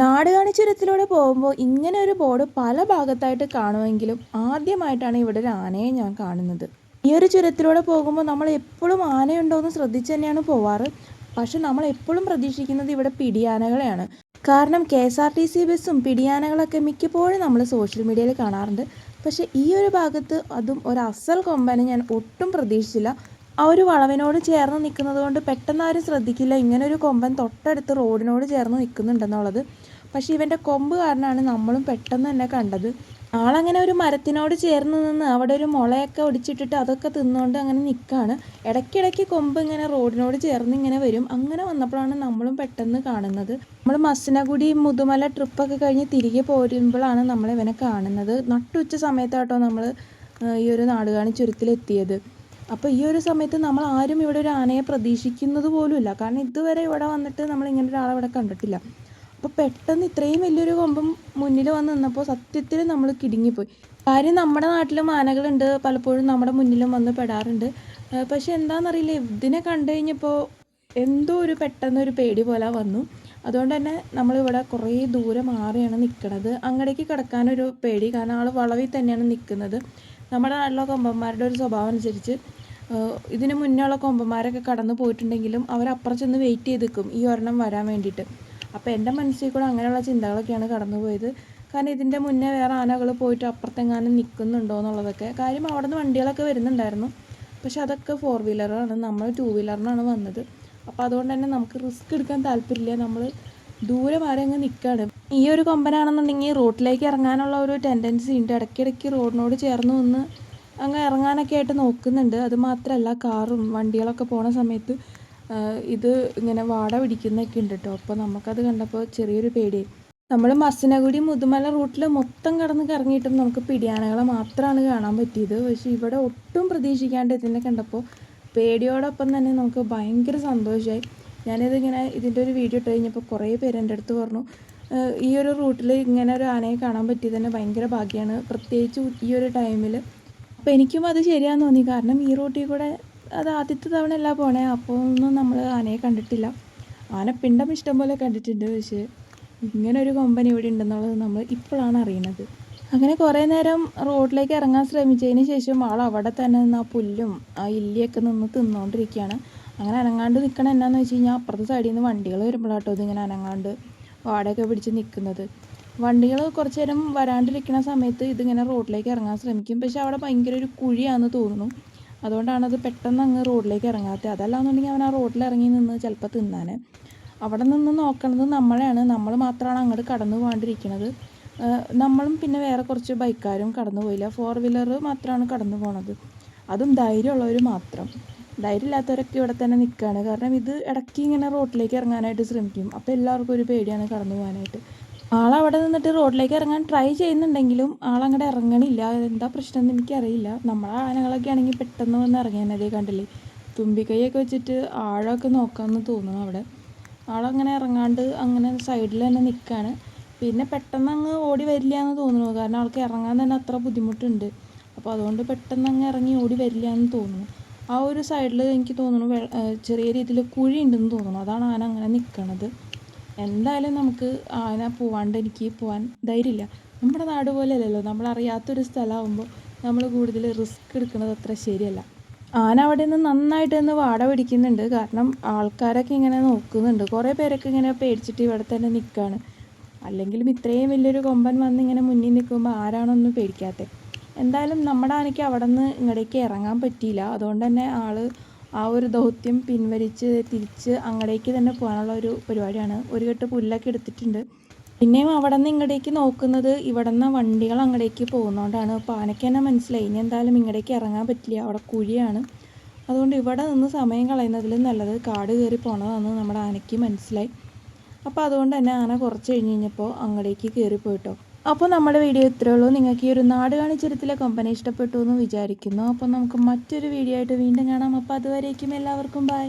നാടുകാണി ചുരത്തിലൂടെ പോകുമ്പോൾ ഇങ്ങനെ ഒരു ബോർഡ് പല ഭാഗത്തായിട്ട് കാണുമെങ്കിലും ആദ്യമായിട്ടാണ് ഇവിടെ ഒരു ആനയെ ഞാൻ കാണുന്നത്. ഈ ഒരു ചുരത്തിലൂടെ പോകുമ്പോൾ നമ്മൾ എപ്പോഴും ആനയുണ്ടോ എന്ന് ശ്രദ്ധിച്ച് തന്നെയാണ് പോവാറ്. പക്ഷെ നമ്മൾ എപ്പോഴും പ്രതീക്ഷിക്കുന്നത് ഇവിടെ പിടിയാനകളെയാണ്. കാരണം K S R T C ബസ്സും പിടിയാനകളൊക്കെ മിക്കപ്പോഴും നമ്മൾ സോഷ്യൽ മീഡിയയിൽ കാണാറുണ്ട്. പക്ഷേ ഈ ഒരു ഭാഗത്ത് അതും ഒരു അസൽ കൊമ്പനെ ഞാൻ ഒട്ടും പ്രതീക്ഷിച്ചില്ല. ആ ഒരു വളവിനോട് ചേർന്ന് നിൽക്കുന്നത് കൊണ്ട് പെട്ടെന്ന് ആരും ശ്രദ്ധിക്കില്ല. ഇങ്ങനെ ഒരു കൊമ്പൻ തൊട്ടടുത്ത് റോഡിനോട് ചേർന്ന് നിൽക്കുന്നുണ്ടെന്നുള്ളത്. പക്ഷേ ഇവന്റെ കൊമ്പ് കാരണമാണ് നമ്മളും പെട്ടെന്ന് തന്നെ കണ്ടത്. ആളങ്ങനെ ഒരു മരത്തിനോട് ചേർന്ന് നിന്ന് അവിടെ ഒരു മുളയൊക്കെ ഒടിച്ചിട്ടിട്ട് അതൊക്കെ തിന്നുകൊണ്ട് അങ്ങനെ നിൽക്കുകയാണ് ഇടയ്ക്കിടയ്ക്ക് കൊമ്പ് ഇങ്ങനെ റോഡിനോട് ചേർന്ന് ഇങ്ങനെ വരും. അങ്ങനെ വന്നപ്പോഴാണ് നമ്മളും പെട്ടെന്ന് കാണുന്നത്. നമ്മൾ മസ്സിനകുടി മുതുമല ട്രിപ്പൊക്കെ കഴിഞ്ഞ് തിരികെ പോരുമ്പോഴാണ് നമ്മൾ ഇവനെ കാണുന്നത്. നട്ടുച്ച സമയത്താട്ടോ നമ്മൾ ഈ ഒരു നാടുകാണി ചുരത്തിലെത്തിയത്. അപ്പോൾ ഈ ഒരു സമയത്ത് നമ്മൾ ആരും ഇവിടെ ഒരു ആനയെ പ്രതീക്ഷിക്കുന്നത് പോലുമില്ല. കാരണം ഇതുവരെ ഇവിടെ വന്നിട്ട് നമ്മൾ ഇങ്ങനെ ഒരാളെ ഇവിടെ കണ്ടിട്ടില്ല. അപ്പോൾ പെട്ടെന്ന് ഇത്രയും വലിയൊരു കൊമ്പം മുന്നിൽ വന്ന് നിന്നപ്പോൾ സത്യത്തിൽ നമ്മൾ കിടുങ്ങിപ്പോയി. കാര്യം നമ്മുടെ നാട്ടിലും ആനകളുണ്ട്. പലപ്പോഴും നമ്മുടെ മുന്നിലും വന്ന് പെടാറുണ്ട്. പക്ഷെ എന്താണെന്നറിയില്ല. ഇതിനെ കണ്ടു കഴിഞ്ഞപ്പോൾ എന്തോ ഒരു പെട്ടെന്നൊരു പേടി പോലെ വന്നു. അതുകൊണ്ട് തന്നെ നമ്മളിവിടെ കുറേ ദൂരെ മാറിയാണ് നിൽക്കുന്നത് അങ്ങടേക്ക് കിടക്കാനൊരു പേടി. കാരണം ആൾ വളവിൽ തന്നെയാണ് നിൽക്കുന്നത്. നമ്മുടെ നാട്ടിലെ കൊമ്പന്മാരുടെ ഒരു സ്വഭാവം അനുസരിച്ച് ഇതിന് മുന്നേ ഉള്ള കൊമ്പന്മാരൊക്കെ കടന്നു പോയിട്ടുണ്ടെങ്കിലും അവർ അപ്പുറം ചെന്ന് വെയിറ്റ് ചെയ്ത് നിൽക്കും ഈ ഒരെണ്ണം വരാൻ വേണ്ടിയിട്ട്. അപ്പോൾ എന്റെ മനസ്സിൽ കൂടെ അങ്ങനെയുള്ള ചിന്തകളൊക്കെയാണ് കടന്നു പോയത്. കാരണം ഇതിന്റെ മുന്നേ വേറെ ആനകൾ പോയിട്ട് അപ്പുറത്തെങ്ങാനും നിൽക്കുന്നുണ്ടോ എന്നുള്ളതൊക്കെ. കാര്യം അവിടെ നിന്ന് വണ്ടികളൊക്കെ വരുന്നുണ്ടായിരുന്നു. പക്ഷെ അതൊക്കെ ഫോർ വീലറാണ് നമ്മൾ ടു വീലറിനാണ് വന്നത്. അപ്പോൾ അതുകൊണ്ട് തന്നെ നമുക്ക് റിസ്ക് എടുക്കാൻ താല്പര്യമില്ല. നമ്മൾ ദൂരെ മാറി അങ്ങ് നിൽക്കുകയാണ്. ഈ ഒരു കൊമ്പനാണെന്നുണ്ടെങ്കിൽ റോട്ടിലേക്ക് ഇറങ്ങാനുള്ള ഒരു ടെൻഡൻസി ഉണ്ട്. ഇടയ്ക്കിടയ്ക്ക് റോഡിനോട് ചേർന്ന് നിന്ന് അങ്ങ് ഇറങ്ങാനൊക്കെ ആയിട്ട് നോക്കുന്നുണ്ട്. അത് മാത്രമല്ല കാറും വണ്ടികളൊക്കെ പോണ സമയത്ത് ഇത് ഇങ്ങനെ വാട പിടിക്കുന്നൊക്കെ ഉണ്ട് കേട്ടോ അപ്പോൾ നമുക്കത് കണ്ടപ്പോൾ ചെറിയൊരു പേടി. നമ്മൾ മസിനഗുടി മുതുമല റൂട്ടിൽ മൊത്തം കടന്ന് കറങ്ങിയിട്ടും നമുക്ക് പിടിയാനകളെ മാത്രമാണ് കാണാൻ പറ്റിയത്. പക്ഷേ ഇവിടെ ഒട്ടും പ്രതീക്ഷിക്കാണ്ട് ഇതിനെ കണ്ടപ്പോൾ പേടിയോടൊപ്പം തന്നെ നമുക്ക് ഭയങ്കര സന്തോഷമായി ഞാനിത് ഇങ്ങനെ ഇതിന്റെ ഒരു വീഡിയോ ഇട്ട് കഴിഞ്ഞപ്പോൾ കുറേ പേര് എന്റെ അടുത്ത് പറഞ്ഞു ഈ ഒരു റൂട്ടിൽ ഇങ്ങനെ ഒരു ആനയെ കാണാൻ പറ്റിയത് തന്നെ ഭയങ്കര ഭാഗ്യമാണ് പ്രത്യേകിച്ച് ഈ ഒരു ടൈമിൽ അപ്പോൾ എനിക്കും അത് ശരിയാന്ന് തോന്നി. കാരണം ഈ റൂട്ടിൽ കൂടെ അത് ആദ്യത്തെ തവണ അല്ല പോണേ. അപ്പോൾ ഒന്നും നമ്മൾ ആനയെ കണ്ടിട്ടില്ല. ആനപ്പിണ്ടം ഇഷ്ടം പോലെ കണ്ടിട്ടുണ്ട്. പക്ഷേ ഇങ്ങനെ ഒരു കമ്പനി ഇവിടെ ഉണ്ടെന്നുള്ളത് നമ്മൾ ഇപ്പോഴാണ് അറിയുന്നത്. അങ്ങനെ കുറേ നേരം റോഡിലേക്ക് ഇറങ്ങാൻ ശ്രമിച്ചതിന് ശേഷം ആൾ അവിടെ തന്നെ നിന്ന് ആ പുല്ലും ആ ഇല്ലിയൊക്കെ നിന്ന് തിന്നുകൊണ്ടിരിക്കുകയാണ് അങ്ങനെ അനങ്ങാണ്ട് നിൽക്കണം എന്നാന്ന് വെച്ച് കഴിഞ്ഞാൽ അപ്പുറത്തെ സൈഡിൽ നിന്ന് വണ്ടികൾ വരുമ്പോഴാട്ടോ ഇതിങ്ങനെ അനങ്ങാണ്ട് വാടകയൊക്കെ പിടിച്ച് നിൽക്കുന്നത്. വണ്ടികൾ കുറച്ച് നേരം വരാണ്ടിരിക്കുന്ന സമയത്ത് ഇതിങ്ങനെ റോഡിലേക്ക് ഇറങ്ങാൻ ശ്രമിക്കും. പക്ഷെ അവിടെ ഭയങ്കര ഒരു കുഴിയാണെന്ന് തോന്നുന്നു. അതുകൊണ്ടാണ് അത് പെട്ടെന്ന് അങ്ങ് റോഡിലേക്ക് ഇറങ്ങാത്തത്. അതല്ലാന്നുണ്ടെങ്കിൽ അവൻ ആ റോഡിൽ ഇറങ്ങി നിന്ന് ചിലപ്പോൾ തിന്നാൻ. അവിടെ നിന്ന് നോക്കണത് നമ്മളെയാണ്. നമ്മൾ മാത്രമാണ് അങ്ങോട്ട് കടന്നു പോകാണ്ടിരിക്കുന്നത്. നമ്മളും പിന്നെ വേറെ കുറച്ച് ബൈക്കാരും കടന്നു പോയില്ല. ഫോർ വീലർ മാത്രമാണ് കടന്നു പോണത്. അതും ധൈര്യമുള്ളവർ മാത്രം. ധൈര്യമില്ലാത്തവരൊക്കെ ഇവിടെ തന്നെ നിൽക്കുകയാണ്. കാരണം ഇത് ഇടയ്ക്ക് ഇങ്ങനെ റോഡിലേക്ക് ഇറങ്ങാനായിട്ട് ശ്രമിക്കും. അപ്പോൾ എല്ലാവർക്കും ഒരു പേടിയാണ് കടന്നു പോകാനായിട്ട്. ആളവിടെ നിന്നിട്ട് റോഡിലേക്ക് ഇറങ്ങാൻ ട്രൈ ചെയ്യുന്നുണ്ടെങ്കിലും ആളങ്ങടെ ഇറങ്ങണില്ല. എന്താ പ്രശ്നം എന്ന് എനിക്കറിയില്ല. നമ്മളെ ആനകളൊക്കെ ആണെങ്കിൽ പെട്ടെന്ന് വന്ന് ഇറങ്ങിയാൽ അതേ കണ്ടില്ലേ? തുമ്പിക്കൈയൊക്കെ വെച്ചിട്ട് ആഴമൊക്കെ നോക്കാമെന്ന് തോന്നുന്നു അവിടെ. ആളങ്ങനെ ഇറങ്ങാണ്ട് അങ്ങനെ സൈഡിൽ തന്നെ നിൽക്കുകയാണ് പിന്നെ പെട്ടെന്ന് അങ്ങ് ഓടി വരില്ല എന്ന് തോന്നുന്നു. കാരണം ആൾക്ക് ഇറങ്ങാൻ തന്നെ അത്ര ബുദ്ധിമുട്ടുണ്ട്. അപ്പോൾ അതുകൊണ്ട് പെട്ടെന്ന് അങ്ങ് ഇറങ്ങി ഓടി വരില്ല എന്ന് തോന്നുന്നു. ആ ഒരു സൈഡിൽ എനിക്ക് തോന്നുന്നു ചെറിയ രീതിയിൽ കുഴി ഉണ്ടെന്ന് തോന്നുന്നു. അതാണ് ആന അങ്ങനെ നിൽക്കണത് എന്തായാലും നമുക്ക് ആന പോവാണ്ട് എനിക്ക് പോവാൻ ധൈര്യമില്ല. നമ്മുടെ നാട് പോലെ അല്ലല്ലോ നമ്മൾ അറിയാത്തൊരു സ്ഥലമാകുമ്പോൾ നമ്മൾ കൂടുതൽ റിസ്ക് എടുക്കുന്നത് അത്ര ശരിയല്ല. ആന അവിടെ നിന്ന് നന്നായിട്ട് നിന്ന് വാട പിടിക്കുന്നുണ്ട്. കാരണം ആൾക്കാരൊക്കെ ഇങ്ങനെ നോക്കുന്നുണ്ട്. കുറേ പേരൊക്കെ ഇങ്ങനെ പേടിച്ചിട്ട് ഇവിടെ തന്നെ നിൽക്കുകയാണ്. അല്ലെങ്കിലും ഇത്രയും വലിയൊരു കൊമ്പൻ വന്ന് ഇങ്ങനെ മുന്നിൽ നിൽക്കുമ്പോൾ ആരാണൊന്നും പേടിക്കാത്തത്? എന്തായാലും നമ്മുടെ ആനയ്ക്ക് അവിടെ നിന്ന് ഇങ്ങടേക്ക് ഇറങ്ങാൻ പറ്റിയില്ല. അതുകൊണ്ട് തന്നെ ആൾ ആ ഒരു ദൗത്യം പിൻവലിച്ച് തിരിച്ച് അങ്ങടേക്ക് തന്നെ പോകാനുള്ള ഒരു പരിപാടിയാണ്. ഒരു കെട്ട് പുല്ലൊക്കെ എടുത്തിട്ടുണ്ട്. പിന്നെയും അവിടെ നിന്ന് ഇങ്ങടേക്ക് നോക്കുന്നത് ഇവിടെ നിന്ന് വണ്ടികൾ അങ്ങടേക്ക് പോകുന്നതുകൊണ്ടാണ് അപ്പോൾ ആനയ്ക്ക് തന്നെ മനസ്സിലായി. ഇനി എന്തായാലും ഇങ്ങടേക്ക് ഇറങ്ങാൻ പറ്റില്ല. അവിടെ കുഴിയാണ്. അതുകൊണ്ട് ഇവിടെ നിന്ന് സമയം കളയുന്നതിലും നല്ലത് കാട് കയറി പോണതാണെന്ന് നമ്മുടെ ആനയ്ക്ക് മനസ്സിലായി. അപ്പോൾ അതുകൊണ്ട് തന്നെ ആന കുറച്ച് കഴിഞ്ഞ് കഴിഞ്ഞപ്പോൾ അങ്ങടേക്ക് കയറി പോയിട്ടോ അപ്പോൾ നമ്മുടെ വീഡിയോ ഇത്രയേ ഉള്ളൂ. നിങ്ങൾക്ക് ഈ ഒരു നാട് കാണിച്ചിരത്തിലെ കമ്പനി ഇഷ്ടപ്പെട്ടു എന്ന് വിചാരിക്കുന്നു. അപ്പോൾ നമുക്ക് മറ്റൊരു വീഡിയോ ആയിട്ട് വീണ്ടും കാണാം. അപ്പോൾ അതുവരേക്കും എല്ലാവർക്കും ബൈ